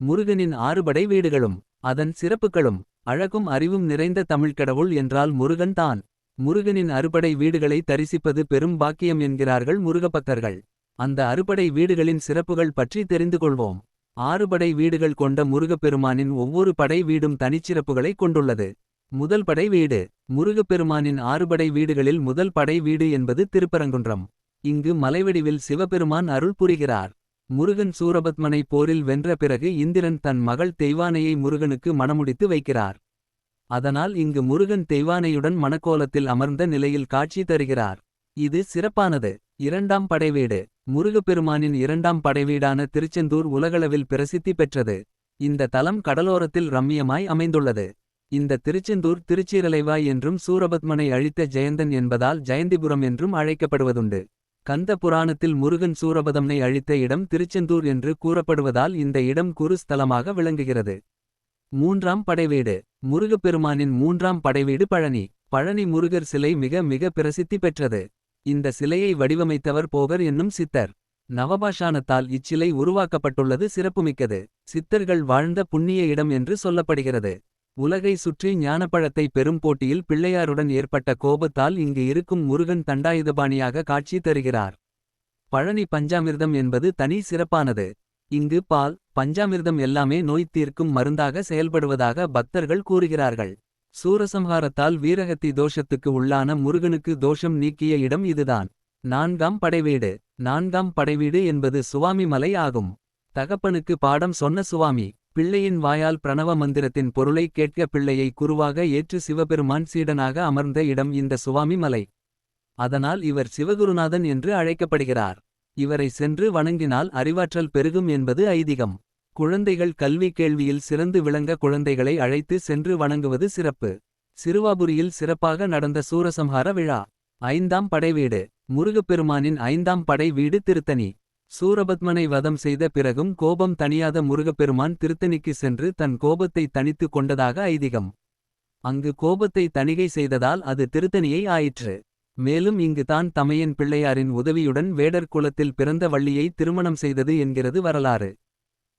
முருகனின் ஆறுபடை வீடுகளும் அதன் சிறப்புகளும் அழகும் அறிவும் நிறைந்த தமிழ்க்கடவுள் என்றால் முருகன் தான். முருகனின் அறுபடை வீடுகளை தரிசிப்பது பெரும் பாக்கியம் என்கிறார்கள் முருகபக்தர்கள். அந்த அறுபடை வீடுகளின் சிறப்புகள் பற்றி தெரிந்து கொள்வோம். ஆறுபடை வீடுகள் கொண்ட முருகப்பெருமானின் ஒவ்வொரு படை வீடும் தனிச்சிறப்புகளை கொண்டுள்ளது. முதல் படை வீடு முருகப்பெருமானின் ஆறுபடை வீடுகளில் முதல் படை வீடு என்பது திருப்பரங்குன்றம். இங்கு மலைவடிவில் சிவபெருமான் அருள் புரிகிறார். முருகன் சூரபத்மனை போரில் வென்ற பிறகு இந்திரன் தன் மகள் தெய்வானையை முருகனுக்கு மணமுடித்து வைக்கிறார். அதனால் இங்கு முருகன் தெய்வானையுடன் மணக்கோலத்தில் அமர்ந்த நிலையில் காட்சி தருகிறார். இது சிறப்பானது. இரண்டாம் படைவீடு. முருகப்பெருமானின் இரண்டாம் படைவீடான திருச்செந்தூர் உலகளவில் பிரசித்தி பெற்றது. இந்த தலம் கடலோரத்தில் ரம்மியமாய் அமைந்துள்ளது. இந்த திருச்செந்தூர் திருச்சீரலைவாய் என்றும் சூரபத்மனை அழித்த ஜெயந்தன் என்பதால் ஜெயந்திபுரம் என்றும் அழைக்கப்படுவதுண்டு. கந்த புராணத்தில் முருகன் சூரபதம்னை அழித்த இடம் திருச்செந்தூர் என்று கூறப்படுவதால் இந்த இடம் குருஸ்தலமாக விளங்குகிறது. மூன்றாம் படைவீடு. முருகப்பெருமானின் மூன்றாம் படைவீடு பழனி. பழனி முருகர் சிலை மிக மிக பிரசித்தி பெற்றது. இந்த சிலையை வடிவமைத்தவர் போகர் என்னும் சித்தர். நவபாஷானத்தால் இச்சிலை உருவாக்கப்பட்டுள்ளது சிறப்புமிக்கது. சித்தர்கள் வாழ்ந்த புண்ணிய இடம் என்று சொல்லப்படுகிறது. உலகை சுற்றி ஞானப்பழத்தை பெரும் போட்டியில் பிள்ளையாருடன் ஏற்பட்ட கோபத்தால் இங்கு இருக்கும் முருகன் தண்டாயுதபாணியாக காட்சி தருகிறார். பழனி பஞ்சாமிர்தம் என்பது தனி சிறப்பானது. இங்கு பால் பஞ்சாமிர்தம் எல்லாமே நோய் தீர்க்கும் மருந்தாக செயல்படுவதாக பக்தர்கள் கூறுகிறார்கள். சூரசம்ஹாரத்தால் வீரகத்தி தோஷத்துக்கு உள்ளான முருகனுக்கு தோஷம் நீக்கிய இடம் இதுதான். நான்காம் படைவீடு. நான்காம் படைவீடு என்பது சுவாமி மலை ஆகும். தகப்பனுக்கு பாடம் சொன்ன சுவாமி. பிள்ளையின் வாயால் பிரணவ மந்திரத்தின் பொருளை கேட்க பிள்ளையை குருவாக ஏற்று சிவபெருமான் சீடனாக அமர்ந்த இடம் இந்த சுவாமி மலை. அதனால் இவர் சிவகுருநாதன் என்று அழைக்கப்படுகிறார். இவரை சென்று வணங்கினால் அறிவாற்றல் பெருகும் என்பது ஐதீகம். குழந்தைகள் கல்வி கேள்வியில் சிறந்து விளங்க குழந்தைகளை அழைத்து சென்று வணங்குவது சிறப்பு. சிறுவாபுரியில் சிறப்பாக நடந்த சூரசம்ஹார விழா. ஐந்தாம் படைவீடு முருகப்பெருமானின் ஐந்தாம் படை வீடு திருத்தணி. சூரபத்மனை வதம் செய்த பிறகும் கோபம் தணியாத முருகப்பெருமான் திருத்தணிக்கு சென்று தன் கோபத்தை தணித்து கொண்டதாக ஐதீகம். அங்கு கோபத்தை தணிகை செய்ததால் அது திருத்தணியை ஆயிற்று. மேலும் இங்கு தான் தமையன் பிள்ளையாரின் உதவியுடன் வேடர் குலத்தில் பிறந்த வள்ளியை திருமணம் செய்தது என்கிறது வரலாறு.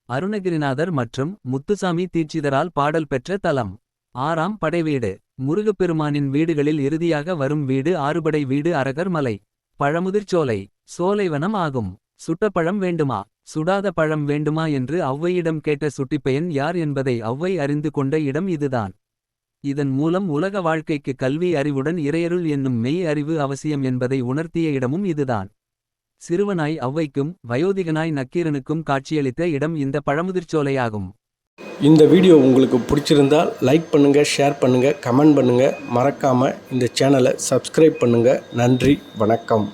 அருணகிரிநாதர் மற்றும் முத்துசாமி தீட்சிதரால் பாடல் பெற்ற தலம். ஆறாம் படைவீடு முருகப்பெருமானின் வீடுகளில் இறுதியாக வரும் வீடு ஆறுபடை வீடு அரகர் மலை. பழமுதிர்ச்சோலை சோலைவனம் ஆகும். சுட்ட பழம் வேண்டுமா? சுடாத பழம் வேண்டுமா? என்று ஔவையிடம் கேட்ட சுட்டிப்பையன் யார் என்பதை ஔவை அறிந்து கொண்ட இடம் இதுதான். இதன் மூலம் உலக வாழ்க்கைக்கு கல்வி அறிவுடன் இறையருள் என்னும் மெய் அறிவு அவசியம் என்பதை உணர்த்திய இடமும் இதுதான். சிறுவனாய் ஔவைக்கும் வயோதிகனாய் நக்கீரனுக்கும் காட்சியளித்த இடம் இந்த பழமுதிர்ச்சோலையாகும். இந்த வீடியோ உங்களுக்கு பிடிச்சிருந்தால் லைக் பண்ணுங்கள் ஷேர் பண்ணுங்கள் கமெண்ட் பண்ணுங்கள் மறக்காமல் இந்த சேனலை சப்ஸ்கிரைப் பண்ணுங்கள் நன்றி வணக்கம்.